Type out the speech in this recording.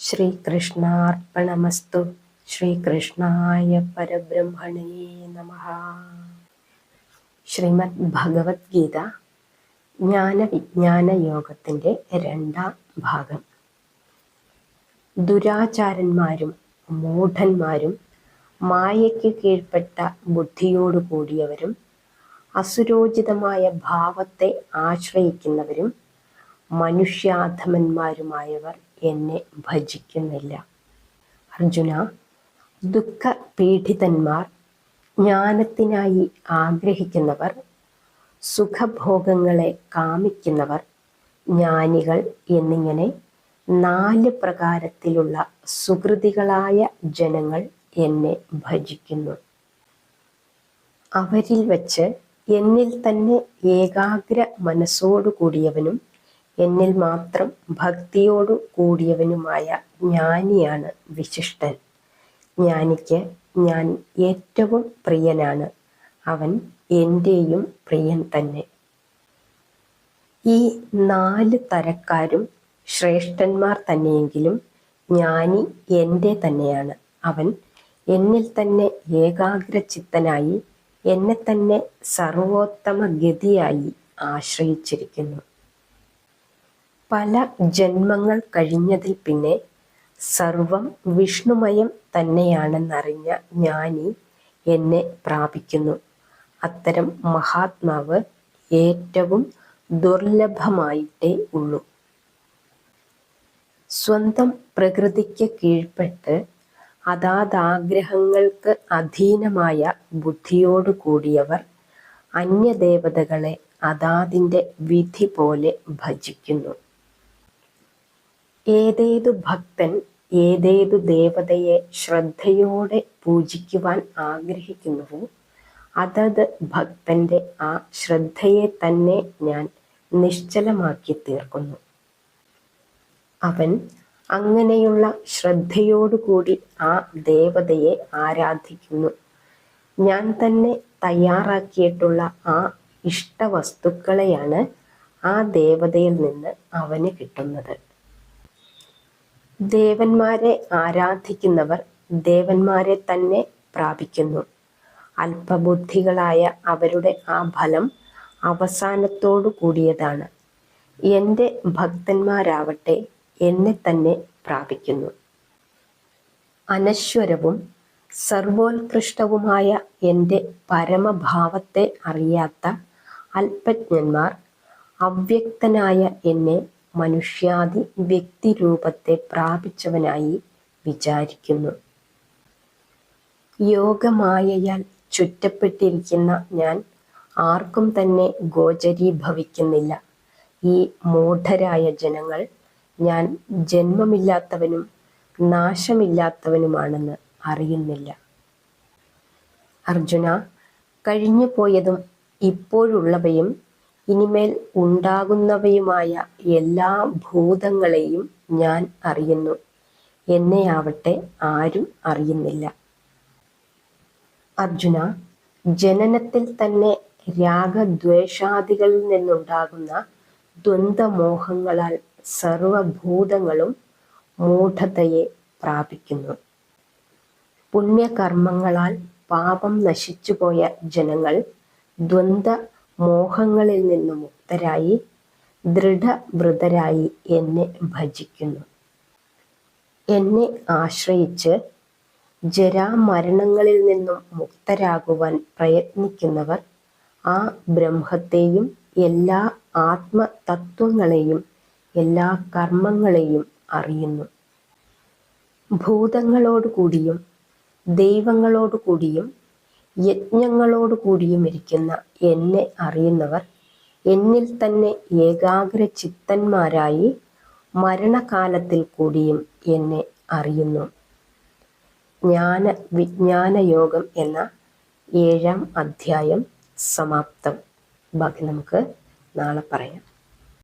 ശ്രീകൃഷ്ണാർപ്പണമസ്തു. ശ്രീകൃഷ്ണായ പരബ്രഹ്മണേ നമ. ശ്രീമദ് ഭഗവത്ഗീത ജ്ഞാനവിജ്ഞാന യോഗത്തിന്റെ രണ്ടാം ഭാഗം. ദുരാചാരന്മാരും മൂഢന്മാരും മായയ്ക്ക് കീഴ്പ്പെട്ട ബുദ്ധിയോടു കൂടിയവരും അസുരോചിതമായ ഭാവത്തെ ആശ്രയിക്കുന്നവരും മനുഷ്യാധമന്മാരുമായവർ എന്നെ ഭജിക്കുന്നില്ല. അർജുന ദുഃഖ പീഡിതന്മാർ ജ്ഞാനത്തിനായി ആഗ്രഹിക്കുന്നവർ സുഖഭോഗങ്ങളെ കാമിക്കുന്നവർ ജ്ഞാനികൾ എന്നിങ്ങനെ നാല് പ്രകാരത്തിലുള്ള സുഹൃതികളായ ജനങ്ങൾ എന്നെ ഭജിക്കുന്നു. അവരിൽ വച്ച് എന്നിൽ തന്നെ ഏകാഗ്ര മനസ്സോടു കൂടിയവനും എന്നിൽ മാത്രം ഭക്തിയോടു കൂടിയവനുമായ ജ്ഞാനിയാണ് വിശിഷ്ടൻ. ജ്ഞാനിക്ക് ഞാൻ ഏറ്റവും പ്രിയനാണ്. അവൻ എന്റെയും പ്രിയൻ തന്നെ. ഈ നാല് തരക്കാരും ശ്രേഷ്ഠന്മാർ തന്നെയെങ്കിലും ജ്ഞാനി എന്റെ തന്നെയാണ്. അവൻ എന്നിൽ തന്നെ ഏകാഗ്രചിത്തനായി എന്നെ തന്നെ സർവോത്തമ ഗതിയായി ആശ്രയിച്ചിരിക്കുന്നു. പല ജന്മങ്ങൾ കഴിഞ്ഞതിൽ പിന്നെ സർവം വിഷ്ണുമയം തന്നെയാണെന്നറിഞ്ഞ ജ്ഞാനി എന്നെ പ്രാപിക്കുന്നു. അത്തരം മഹാത്മാവ് ഏറ്റവും ദുർലഭമായിട്ടേ ഉള്ളൂ. സ്വന്തം പ്രകൃതിക്ക് കീഴ്പ്പെട്ട് അതാതാഗ്രഹങ്ങൾക്ക് അധീനമായ ബുദ്ധിയോടു കൂടിയവർ അന്യദേവതകളെ അതാതിന്റെ വിധി പോലെ ഭജിക്കുന്നു. ഏതേതു ഭക്തൻ ഏതേതു ദേവതയെ ശ്രദ്ധയോടെ പൂജിക്കുവാൻ ആഗ്രഹിക്കുന്നുവോ അതത് ഭക്തന്റെ ആ ശ്രദ്ധയെ തന്നെ ഞാൻ നിശ്ചലമാക്കി തീർക്കുന്നു അവൻ അങ്ങനെയുള്ള ശ്രദ്ധയോടുകൂടി ആ ദേവതയെ ആരാധിക്കുന്നു. ഞാൻ തന്നെ തയ്യാറാക്കിയിട്ടുള്ള ആ ഇഷ്ടവസ്തുക്കളെയാണ് ആ ദേവതയിൽ നിന്ന് അവന് കിട്ടുന്നത്. ദേവന്മാരെ ആരാധിക്കുന്നവർ ദേവന്മാരെ തന്നെ പ്രാപിക്കുന്നു. അല്പബുദ്ധികളായ അവരുടെ ആ ഫലം അവസാനത്തോടു കൂടിയതാണ്. എന്റെ ഭക്തന്മാരാവട്ടെ എന്നെ തന്നെ പ്രാപിക്കുന്നു. അനശ്വരവും സർവോത്കൃഷ്ടവുമായ എന്റെ പരമഭാവത്തെ അറിയാത്ത അല്പജ്ഞന്മാർ അവ്യക്തനായ എന്നെ മനുഷ്യാദി വ്യക്തിരൂപത്തെ പ്രാപിച്ചവനായി വിചാരിക്കുന്നു. യോഗമായയാൽ ചുറ്റപ്പെട്ടിരിക്കുന്ന ഞാൻ ആർക്കും തന്നെ ഗോചരീഭവിക്കുന്നില്ല. ഈ മൂഢരായ ജനങ്ങൾ ഞാൻ ജന്മമില്ലാത്തവനും നാശമില്ലാത്തവനുമാണെന്ന് അറിയുന്നില്ല. അർജുന കഴിഞ്ഞു പോയതും ഇപ്പോഴുള്ളവയും ഇനിമേൽ ഉണ്ടാകുന്നവയുമായ എല്ലാ ഭൂതങ്ങളെയും ഞാൻ അറിയുന്നു. എന്നെയാവട്ടെ ആരും അറിയുന്നില്ല. അർജുന ജനനത്തിൽ തന്നെ രാഗദ്വേഷാദികളിൽ നിന്നുണ്ടാകുന്ന ദ്വന്ദ്മോഹങ്ങളാൽ സർവഭൂതങ്ങളും മൂഢതയെ പ്രാപിക്കുന്നു. പുണ്യകർമ്മങ്ങളാൽ പാപം നശിച്ചുപോയ ജനങ്ങൾ ദ്വന്ദ് മോഹങ്ങളിൽ നിന്ന് മുക്തരായി ദൃഢവൃതരായി എന്നെ ഭജിക്കുന്നു. എന്നെ ആശ്രയിച്ച് ജരാമരണങ്ങളിൽ നിന്നും മുക്തരാകുവാൻ പ്രയത്നിക്കുന്നവർ ആ ബ്രഹ്മത്തെയും എല്ലാ ആത്മതത്വങ്ങളെയും എല്ലാ കർമ്മങ്ങളെയും അറിയുന്നു. ഭൂതങ്ങളോടുകൂടിയും ദൈവങ്ങളോടുകൂടിയും യജ്ഞങ്ങളോടുകൂടിയും ഇരിക്കുന്ന എന്നെ അറിയുന്നവർ എന്നിൽ തന്നെ ഏകാഗ്ര ചിത്തന്മാരായി മരണകാലത്തിൽ കൂടിയും എന്നെ അറിയുന്നു. ജ്ഞാന വിജ്ഞാന യോഗം എന്ന ഏഴാം അധ്യായം സമാപ്തം. ബാക്കി നമുക്ക് നാളെ പറയാം.